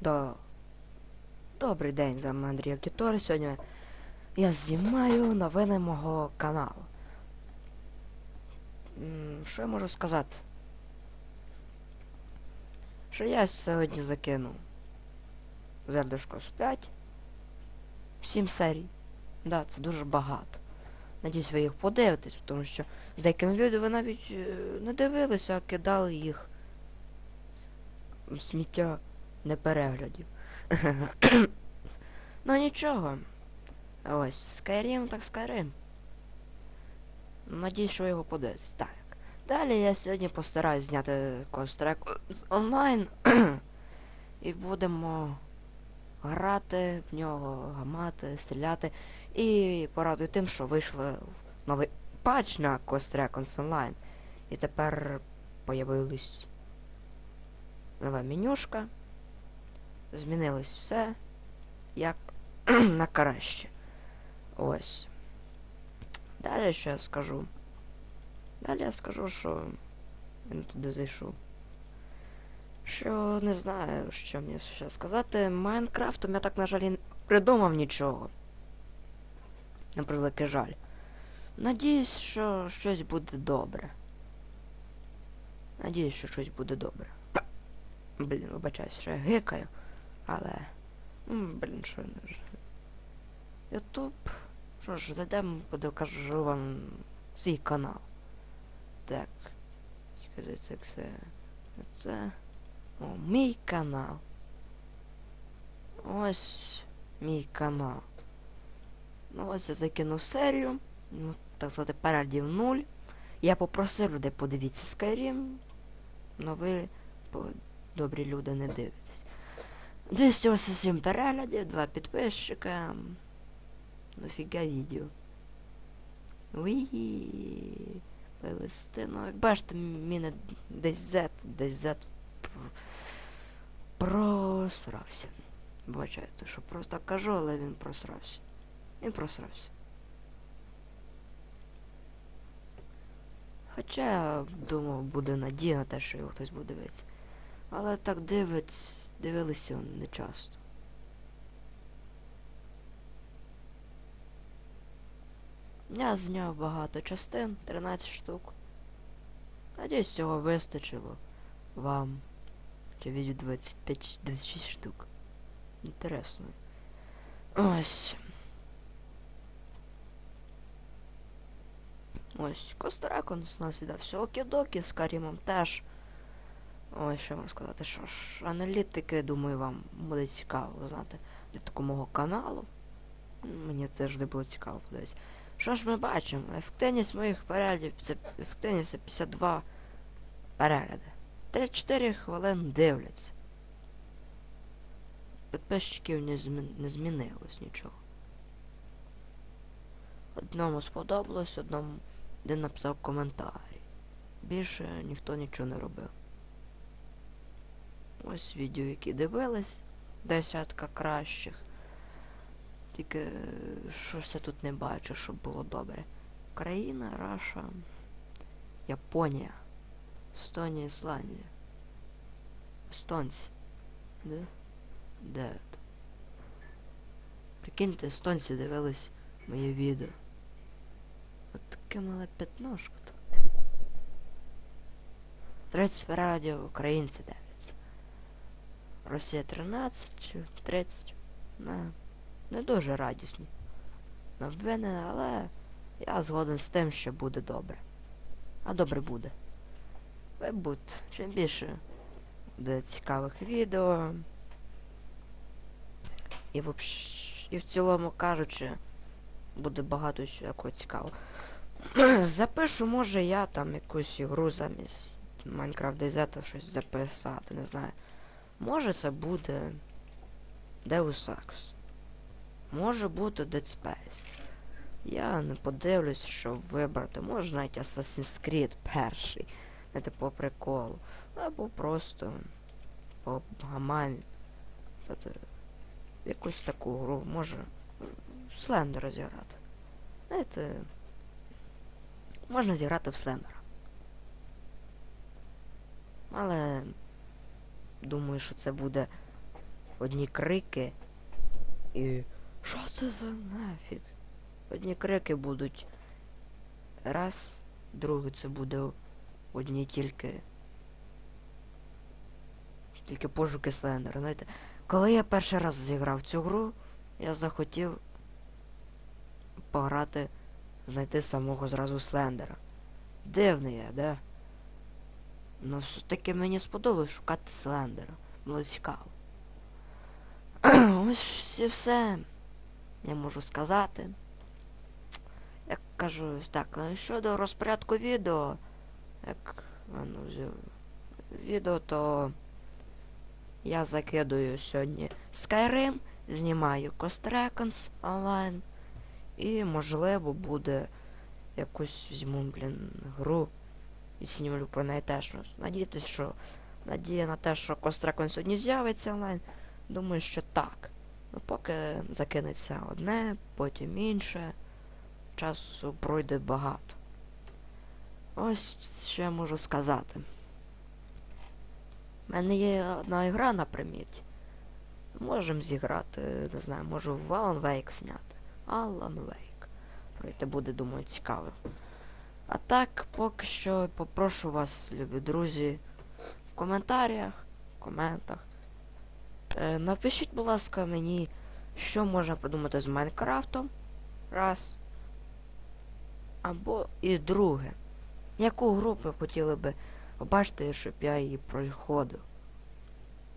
До... Добрий день, з вами Андрій Аудитор. Сьогодні я знімаю новини мого каналу. Що я можу сказати? Що я сьогодні Zelda Scrolls 5 7 серій. Да, це дуже багато. Надіюсь, ви їх подивитесь, тому що з деякими відео ви навіть е, не дивилися, а кидали їх в сміття непереглядів. ну нічого. Ось, Skyrim так Skyrim. Надіюсь, що його подивитесь. Так. Далі я сьогодні постараюсь зняти кострек з онлайн. І будемо грати в нього, гамати, стріляти. І порадую тим, що вийшли новий патч на Coast Recons Online. І тепер появилась нова менюшка. Змінилось все як на краще. Ось. Далі що я скажу? Далі я скажу, що він туди зайшов. Що не знаю, що мені ще сказати. Майнкрафтом я так, на жаль, і не придумав нічого. На превеликий жаль. Надіюсь, що щось буде добре. Надіюсь, що щось буде добре. Блін, вибачаюсь, що я гикаю. Але. м, Блін, що не. Ютуб. Що ж, зайдемо, покажу вам свій канал. Так. Чекайте, це. Це. О, мій канал. Ось мій канал. Ну ось я закинув серію. Ну, так сказати, переглядів нуль. Я попросив людей подивіться Skyrim. Но ви, добрі люди, не дивитесь. 287 переглядів, 2 підписчика. Дофіга відео. Уї. Плейлисти. Ну, як бачите, мене десь Z, десь п- просрався. Бачайте, що просто кажу, але він просрався. Він просрався. Хоча думав, буде надія на те, що його хтось буде дивитися. Але так дивиться, дивилися не часто. Я зняв багато частин, 13 штук. Надіюсь, цього вистачило вам. Чи відео 25 26 штук. Інтересно. Ось. Ось, Костракон у нас іде все окідокі з Карімом теж. Ой, що вам сказати, що ж, аналітики, думаю, вам буде цікаво знати для такого мого каналу. Мені не було цікаво подивитися. Що ж ми бачимо? Ефективність моїх переглядів це ефективність це 52 перегляди. 3-4 хвилин дивляться. Підписчиків не, змін... не змінилось нічого. Одному сподобалось, одному один написав коментарі. Більше ніхто нічого не робив. Ось відео, які дивились, десятка кращих. Тільки е, щось я тут не бачу, щоб було добре. Україна, Раша, Японія, Естонія, Ісландія. Естонці. Де? Де? Прикиньте, естонці дивились моє відео. От таке мале п'ятношко то. 30 радіо українці дивляться. Росія 13, 30. Не, не дуже радісні. Новини, але я згоден з тим, що буде добре. А добре буде. Ви чим більше буде цікавих відео. І в, і в цілому кажучи, буде багато всякого цікавого. Запишу, може, я там якусь ігру замість Minecraft DayZ щось записати, не знаю. Може це буде Deus Ex. Може бути Dead Space. Я не подивлюсь, що вибрати. Може навіть Assassin's Creed перший. Не по приколу. Або просто по гамамі. Це, якусь таку гру може Слендера зіграти. Знаєте, можна зіграти в Слендера. Але думаю, що це буде одні крики. І. Що це за нафіг? Одні крики будуть. Раз, другий це буде одні тільки. Тільки пошуки Слендера. Знаєте, коли я перший раз зіграв цю гру, я захотів пограти, знайти самого зразу Слендера. Дивний я, да? Ну, все-таки мені сподобалось шукати Слендера. Було цікаво. Ось і все. Я можу сказати. Як кажу, так, е, щодо розпорядку відео, як ну, відео, то я закидую сьогодні Skyrim, знімаю Cost Recons онлайн. І можливо буде якусь візьму, блін, гру і знімлю про неї теж. Надіятись, що надія на те, що Recon сьогодні з'явиться онлайн. Думаю, що так. Ну поки закинеться одне, потім інше. Часу пройде багато. Ось що я можу сказати. У мене є одна ігра на приміті. Можемо зіграти, не знаю, можу в Alan Wake зняти. Alan Wake. Пройти буде, думаю, цікаво. А так, поки що попрошу вас, любі друзі, в коментарях, в коментах. Е, напишіть, будь ласка, мені, що можна подумати з Майнкрафтом. Раз. Або і друге. Яку гру ви хотіли би побачити, щоб я її проходив?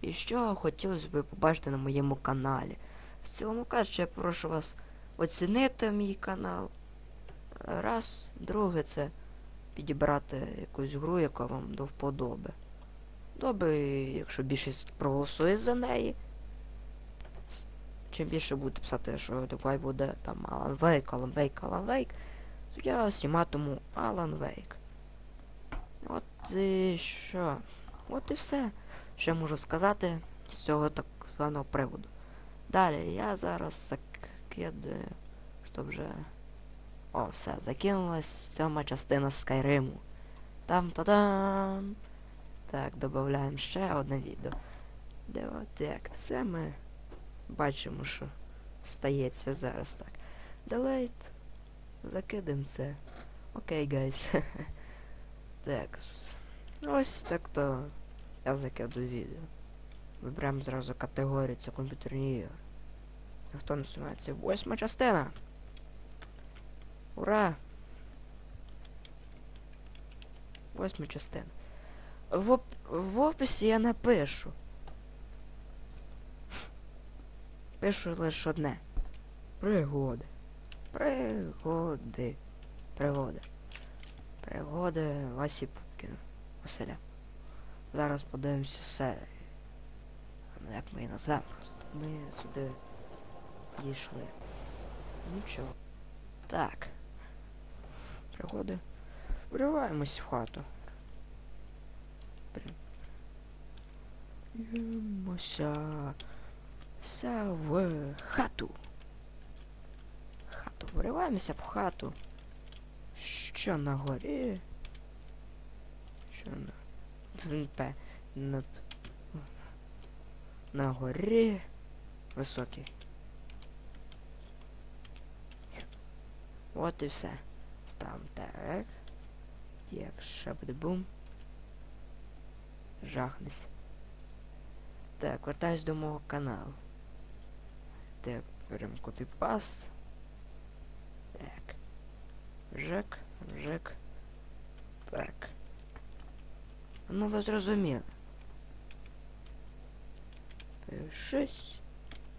І що хотілося б побачити на моєму каналі. В цілому кажучи, я прошу вас оцінити мій канал. Раз, друге це підібрати якусь гру, яка вам до вподоби. Добре, якщо більшість проголосує за неї. Чим більше буде писати, що давай буде там Alan Wake, Alan Wake, Alan Wake, то я зніматиму Alan Wake. От і що? От і все. Що я можу сказати з цього так званого приводу. Далі, я зараз закидаю. Стоп вже. О, все, закинулась сьома частина Скайриму. Там-та-дам! Так, додаємо ще одне відео. Де от як це ми бачимо, що стається зараз так. Делейт. Закидаємо це. Окей, гайс. так. Ось так то я закидую відео. Виберемо зразу категорію, це комп'ютерні ігри. А Хто називається? Восьма частина. Ура! Восьма частина. В, оп в описі я напишу. Пишу лише одне. Пригоди. Пригоди. Пригоди. Пригоди Васі Пупкіна. Василя. Зараз подивимося серію. Ну, Як ми її назвемо просто. Ми сюди дійшли. Нічого. Так. Пригоди. Вриваємось в хату. Блін. Йдемося. Ся в хату. Хату. Вриваємося в хату. Що на горі? Що на... Пе... На... На горі... Високий. От і все. Ставимо так. Як ще буде бум. Жахнись. Так, вертаюсь до мого каналу. Так, беремо копіпаст. Так. Жек, жек. Так. Ну ви зрозуміли. Пишись.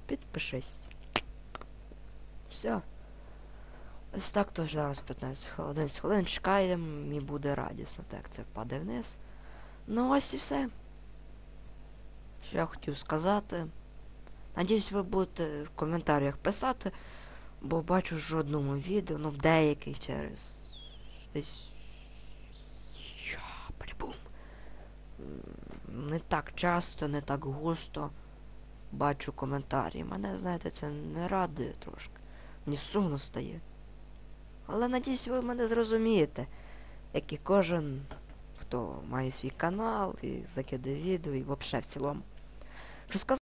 Підпишись. Все. Ось так то зараз 15 хвилин. хвилин чекаємо і буде радісно. Так, це падає вниз. Ну ось і все. Що я хотів сказати. Надіюсь, ви будете в коментарях писати, бо бачу ж в одному відео, ну в деяких через десь. Не так часто, не так густо бачу коментарі. Мене, знаєте, це не радує трошки. Мені сумно стає. Але надіюсь, ви мене зрозумієте, як і кожен, хто має свій канал і закиде відео, і взагалі в цілому. Що сказати?